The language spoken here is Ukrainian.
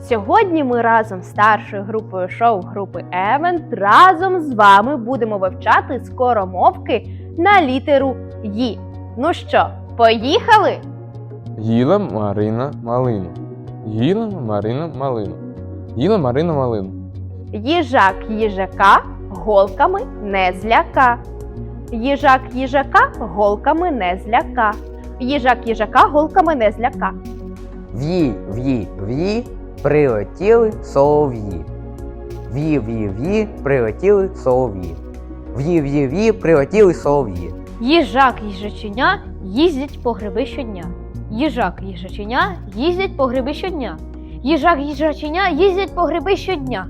Сьогодні ми разом з старшою групою шоу групи Евент разом з вами будемо вивчати скоромовки на літеру Ї. Ну що, поїхали? Їла Марина малину. Їла Марина малину. Їла Марина малину. Їжак їжака голками не зляка. Їжак їжака голками не зляка. Їжак їжака голками не зляка. В'ї, в'ї, в'ї, прилетіли солов'ї. В'ї, в'ї, в'ї, прилетіли солов'ї. В'ї, в'ї, в'ї, прилетіли солов'ї. Їжак їжаченя їздять по гриби щодня. Їжак їжаченя їздять по гриби щодня. Їжак їжаченя їздять по гриби щодня.